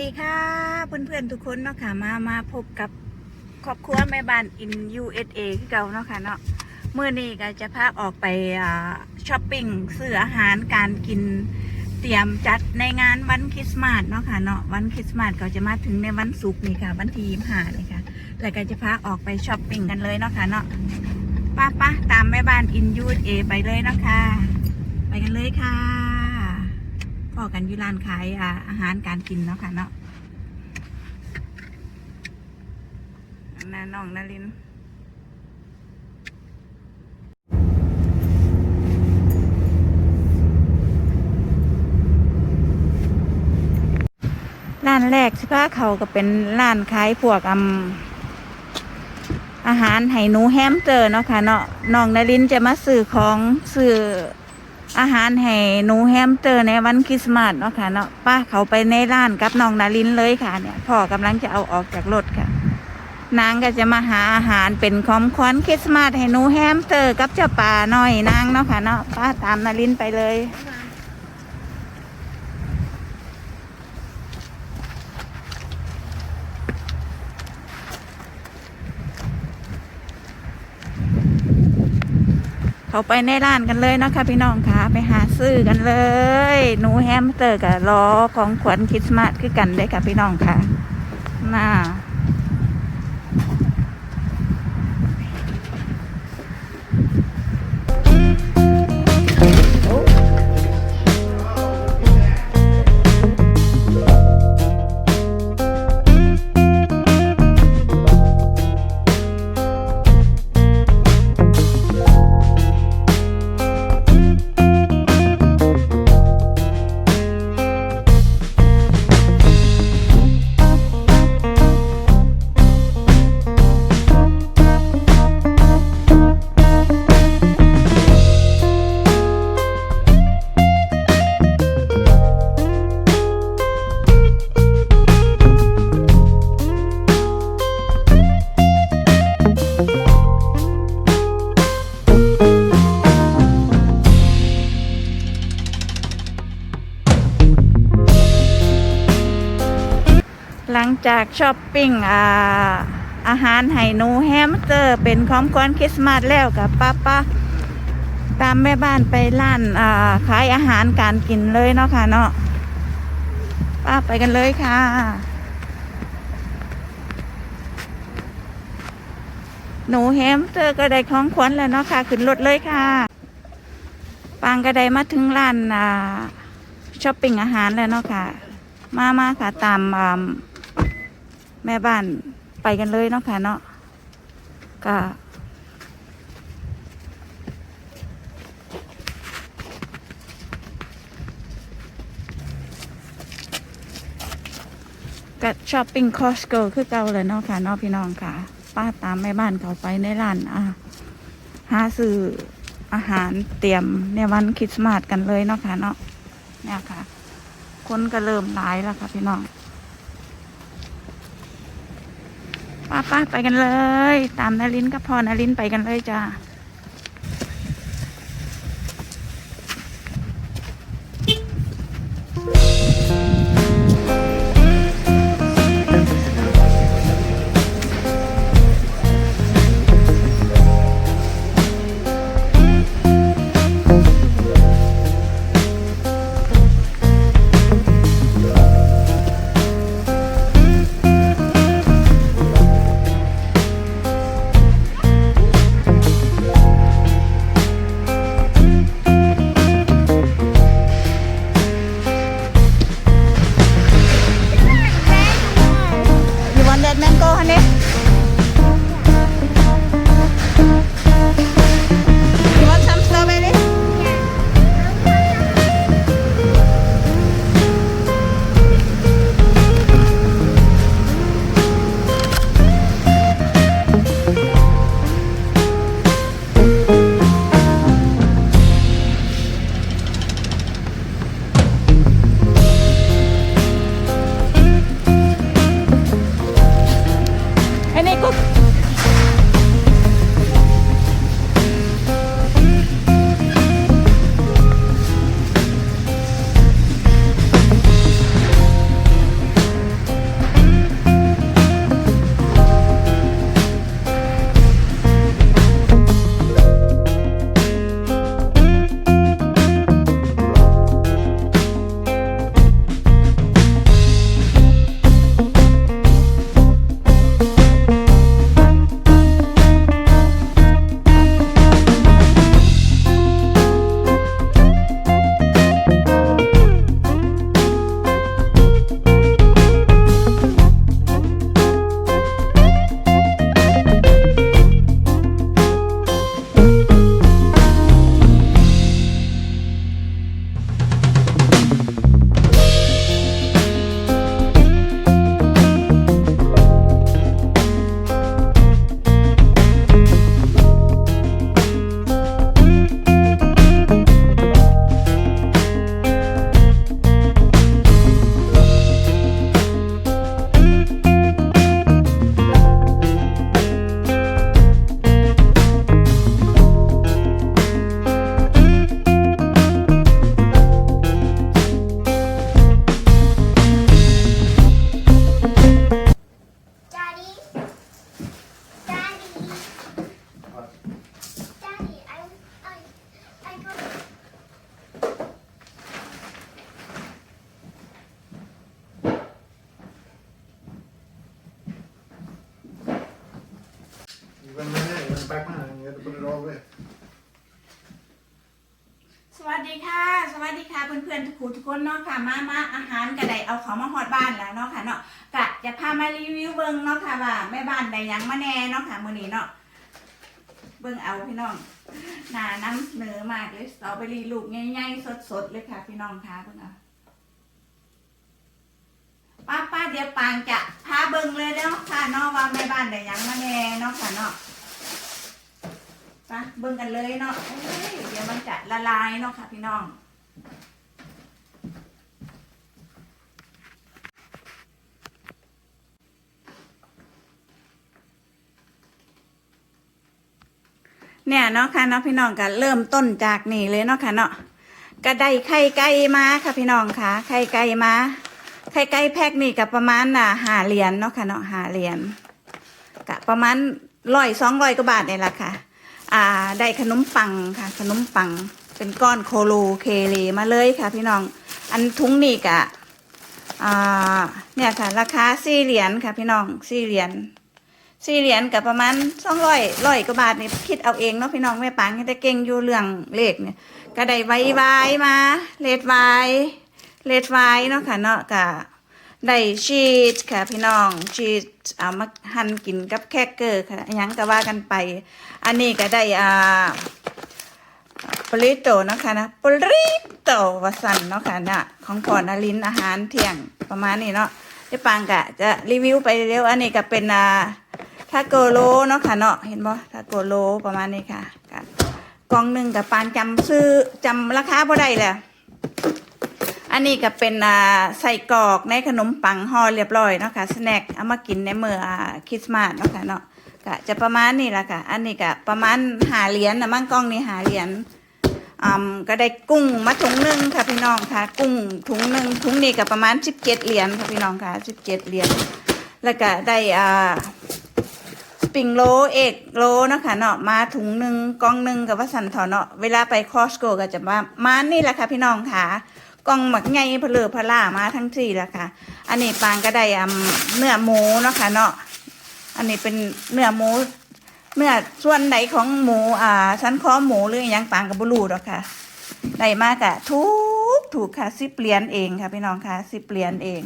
ดีค่ะเพื่อนๆทุกคนเนาะค่ะมามาพบกับครอบครัวแม่บ้านอิน USA คือเก่าเนาะค่ะเนาะเมื่อนี้ก็จะพาออกไปช้อปปิ้งซื้ออาหารการกินเตรียมจัดในงานวันคริสต์มาสเนาะค่ะเนาะวันคริสต์มาสก็จะมาถึงในวันศุกร์นี่ค่ะ วันที่ยี่ห้าเลยค่ะแล้วก็จะพาออกไปช้อปปิ้งกันเลยเนาะค่ะเนาะป้าป้าตามแม่บ้านอิน USA ไปเลยเนาะค่ะไปกันเลยค่ะ พอกันอยู่ร้านขายอาอาหารการกินเนาะค่ะเนาะนาน้องนารินร้านแรกสิพาเขาก็เป็นร้านขายพวกอืมอาหารไห้หนูแฮมเตอร์เนาะค่ะเนาะน้องนารินจะมาซื้อของซื้อ อาหารให้หนูแฮมสเตอร์ในวันคริสต์มาสเนาะค่ะเนาะป้าเขาไปในร้านกับน้องนารินเลยค่ะเนี่ยพ่อกำลังจะเอาออกจากรถค่ะ นางก็จะมาหาอาหารเป็นคอมควอนคริสต์มาสให้หนูแฮมสเตอร์กับเจ้าป่าน้อยนางเนาะค่ะเนาะป้าตามนารินไปเลย เขาไปในร้านกันเลยนะคะพี่น้องคะไปหาซื้อกันเลย หนูแฮมสเตอร์กับล้อของขวัญคริสต์มาสคือกันได้ค่ะพี่น้องค่ะมา จากช้อปปิ้งอ่าอาหารไห้หนูแฮมสเตอร์ เป็นของขวัญคริสต์มาสแล้วกับป้าป้าตามแม่บ้านไปร้านอ่าขายอาหารการกินเลยเนาะค่ะเนาะป้าไปกันเลยค่ะหนูแฮมสเตอร์ก็ได้ของขวัญแล้วเนาะค่ะ ขึ้นรถเลยค่ะ ปางก็ได้มาถึงร้านอ่าช้อปปิ้งอาหารแล้วเนาะค่ะ มามาค่ะตามอ่า แม่บ้านไปกันเลยเนาะค่ะเนาะก็ก็ช้อปปิ้งคอสโกคือเก่าเลยเนาะค่ะเนาะพี่น้องค่ะ ป้าตามแม่บ้านเขาไปในร้านอะหาซื้ออาหารเตรียมในวันคริสต์มาสกันเลยเนาะค่ะเนาะเนี่ยค่ะ คนก็เริ่มหลายแล้วค่ะพี่น้อง ป้าป้าไปกันเลย ตามนารินกับพอนารินไปกันเลยจ้า it back behind, you had to put it all away. สวัสดีค่ะ สวัสดีค่ะเพื่อนๆทุกคนทุกคนเนาะค่ะมามาอาหารกระไดเอาของมาฮอดบ้านแล้วเนาะค่ะเนาะกะจะพามารีวิวเบิ้งเนาะค่ะว่าแม่บ้านได้หยังมาแน่เนาะค่ะมื้อนี้เนาะเบิ้งเอาพี่น้องหนาน้ำเนื้อมากเลยสตรอเบอรี่ลูกใหญ่ๆสดๆเลยค่ะ พี่น้องค่ะเบิ่งเอาป้าป้าเดี๋ยวปางจะพาเบิ้งเลยเนาะค่ะเนาะว่าแม่บ้านได้หยังมาแน่เนาะค่ะเนาะ ไปเบิ่งกันเลยเนาะเดี๋ยวมันจะละลายเนาะค่ะพี่น้อง เนี่ยเนาะค่ะเนาะพี่น้องก็เริ่มต้นจากนี่เลยเนาะค่ะเนาะก็ได้ไข่ไก่มาค่ะพี่น้องค่ะไข่ไก่มาไข่ไก่แพ็คนี่กับประมาณน่ะหาเหรียญเนาะค่ะเนาะหาเหรียญกะประมาณร้อยสองร้อยกว่าบาทเนี่ยแหละค่ะ อ่าได้ขนมปังค่ะ ขนมปัง เป็นก้อนโคโลเคเลมาเลยค่ะ พี่น้อง อันทุ้งนี่กะอ่าเนี่ยค่ะ ราคาสี่เหรียญค่ะ พี่น้องสี่เหรียญสี่เหรียญกับประมาณสองร้อยร้อยกว่าบาทนี่คิดเอาเองเนาะพี่น้องแม่ปังแต่เก่งอยู่เรื่องเลขเนี่ยก็ได้ไว้ไว้มาเลดไว้เลดไว้เนาะค่ะเนาะกะได้ชีสค่ะพี่น้องชีส เอามาหั่นกินกับแครกเกอร์ค่ะอิหยังก็ว่ากันไป อันนี้ก็ได้อ่าปริโตเนาะคะนะปริโตวสันเนาะค่ะนะของพรนลินอาหารเที่ยงประมาณนี้เนาะที่ปางกะจะรีวิวไปเร็วอันนี้ก็เป็นอ่าทาโกโลเนาะค่ะเนาะเห็นบ่ทาโกโลประมาณนี้ค่ะกล่องหนึ่งกับปางจำซื้อจำราคาบ่ได้แหละ อันนี้ก็เป็นอ่าใส่กรอกในขนมปังห่อเรียบร้อยเนาะค่ะสแน็คเอามากินในเมื่อคริสต์มาสเนาะค่ะเนาะก็จะประมาณนี้แหละค่ะ อันนี้ก็ประมาณหาเหรียญนะมั่งกล้องนี่หาเหรียญอ่าก็ได้กุ้งมาถุงหนึ่งค่ะพี่น้องค่ะ กุ้งถุงหนึ่งถุงนี้ก็ประมาณสิบเจ็ดเหรียญค่ะพี่น้องค่ะสิบเจ็ดเหรียญแล้วก็ได้อ่าปิ่งโลเอกโลเนาะค่ะเนาะมาถุงหนึ่งกล่องหนึ่งกับว่าสันทอเนาะเวลาไปคอสโกก็จะมามานี่แหละค่ะพี่น้องค่ะ กล่องหมักไงเพลือพล่ามาทั้งที่แหละค่ะ อันนี้ปางก็ได้อ่าเนื้อหมูเนาะค่ะเนาะ อันนี้เป็นเนื้อหมู เนื้อส่วนไหนของหมูอ่าชั้นคอหมูหรืออหยังปางกับบลูดอกค่ะ ได้มากอะทุกถูกค่ะสิบเหรียญเองค่ะพี่น้องค่ะสิบเหรียญเอง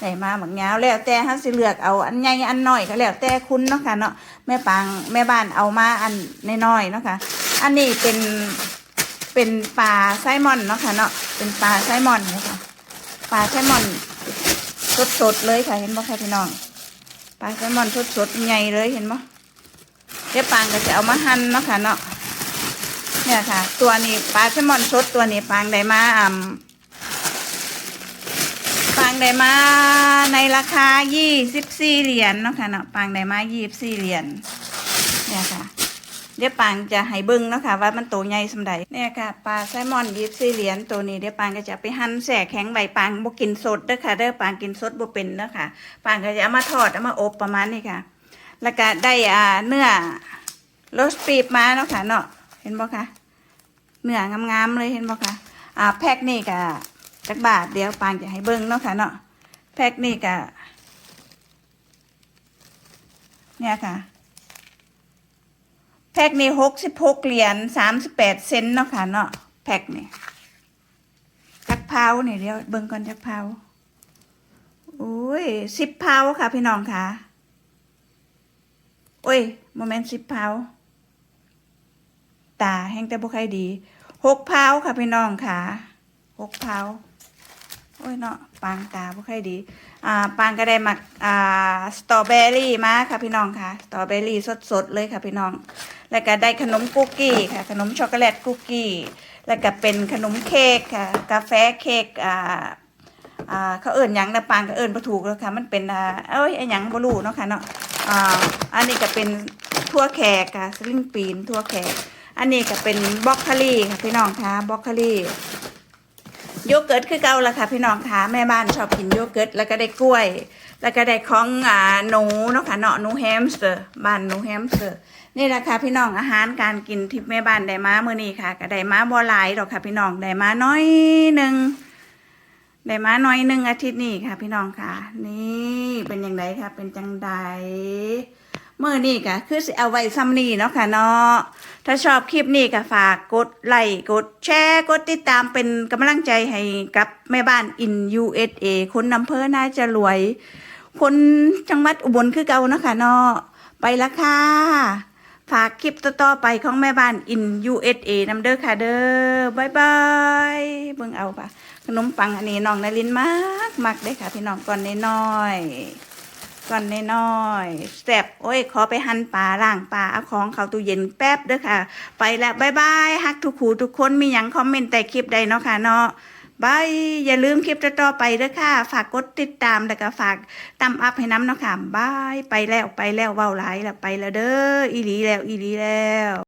ได้มาหมือนเงาแล้วแต่ฮัสิเลือกเอาอันใหญ่อันน้อยก็แล้วแต่คุณเนาะค่ะเนาะแม่ปางแม่บ้านเอามาอันน้อยๆเนาะค่ะ อันนี้เป็น เป็นปลาไซมอนเนาะค่ะเนาะเป็นปลาไซมอนนะคะปลาไซมอนสดๆเลยค่ะ เห็นบ่ค่ะพี่น้องปลาแซลมอนสดๆใหญ่เลยเห็นไหมเดี๋ยวปางก็จะเอามาหั่นเนาะค่ะเนาะเนี่ยค่ะ ตัวนี้ปลาแซลมอนสดตัวนี้ปางได้มาอ่ำปางได้มาในราคายี่สิบสี่เหรียญเนาะค่ะเนาะปางได้มายี่สิบสี่เหรียญเนี่ยค่ะ เดี๋ยวปางจะให้เบิ้งเนาะค่ะว่ามันโตใหญ่สำใดเนี่ยค่ะปลาแซลมอนยี่สิบสี่เหรียญตัวนี้เดี๋ยวปางก็จะไปหั่นแส่แข็งใบปางบ่กินสดเด้อค่ะเด้อปางกินสดบ่เป็นเด้อค่ะปางก็จะเอามาทอดเอามาอบประมาณนี้ค่ะ แล้วก็ได้อ่าเนื้อโรสปีบมาเนาะค่ะเนาะเห็นบ่คะเนื้องามๆเลยเห็นบ่คะอ่าแพ็คนี่ก็จักบาทเดี๋ยวปางจะให้เบิ้งเนาะค่ะเนาะแพ็คนี่ก็เนี่ยค่ะ แพ็คนี่หกสิบหกเหรียญสามสิบแปดเซนเนาะค่ะเนาะแพ็คนี่จักเผานี่ยเดี๋ยวเบิ่งก่อนจักเผาโอ้ยสิบเผาค่ะ พี่น้องค่ะ โอ้ยโมเมนต์สิบเผาตาแห้งแต่บ่ใครดีหกเผาค่ะ พี่น้องค่ะหกเผาโอ้ยเนาะ ปางตาบ่ใครดี อ่า ปางก็ได้มาอ่า สตรอเบอรี่มาค่ะพี่น้องค่ะ สตรอเบอรี่สดๆเลยค่ะพี่น้อง แล้วก็ได้ขนมคุกกี้ค่ะ ขนมช็อกโกแลตคุกกี้ แล้วก็เป็นขนมเค้กค่ะ กาแฟเค้ก อ่า อ่า เขาเอิญยังนะปางเขาเอิญประถูกแล้วค่ะ มันเป็น อ่า เอ้ยไอ้หยังบลูเนาะค่ะเนาะ อ่า อันนี้ก็เป็นทั่วแขกค่ะสลิงปีนทั่วแขก อันนี้ก็เป็นบล็อกคลี่ค่ะพี่น้องค่ะบล็อกคลี่ โยเกิร์ตคือเก่าละค่ะพี่น้องค่ะแม่บ้านชอบกินโยเกิร์ตแล้วก็ได้กล้วย แล้วก็ได้ของอ่าหนูเนาะค่ะเนาะหนูแฮมสเตอร์บ้านหนูแฮมสเตอร์นี่แหละค่ะพี่น้องอาหารการกินที่แม่บ้านได้มาเมื่อนี้ค่ะก็ได้มาบ่หลายหรอกค่ะพี่น้องได้มาน้อยหนึ่งได้มาน่อยหนึ่งอาทิตย์นี้ค่ะ พี่น้องค่ะ นี่เป็นอย่างไรค่ะเป็นจังใด มื่อนี้ก็คือสิเอาไว้ซ้ำนี่เนาะค่ะเนาะถ้าชอบคลิปนี้ก็ฝากกดไลค์กดแชร์กดติดตามเป็นกำลังใจให้กับแม่บ้านอิน USA คนอำเภอน่าจะรวย คนจังหวัดอุบลคือเก่าเนาะค่ะเนาะไปละค่ะ ฝากคลิปต่อๆไปของแม่บ้านอิน USA นำเด้อค่ะเด้อบายบายเบิ่งเอาปะขนมปังอันนี้น้องนารินมากมักได้ค่ะพี่น้องก่อนน้อยๆ ก่อนน้อยๆแซ่บโอ้ย ขอไปหั่นปลาล่างปลาเอาของเข้าตู้เย็นแป๊บเด้อค่ะ ไปแล้วบายบายฮักทุกคูทุกคนมีหยังคอมเมนต์แต่คลิปใดเนาะค่ะเนาะบายอย่าลืมคลิปต่อไปเด้อค่ะ ฝากกดติดตามแล้วก็ฝากตามอัพให้น้ำเนาะค่ะบายไปแล้วไปแล้วเว้าหลายแล้วไปแล้วเด้ออีหลีแล้วอีหลีแล้ว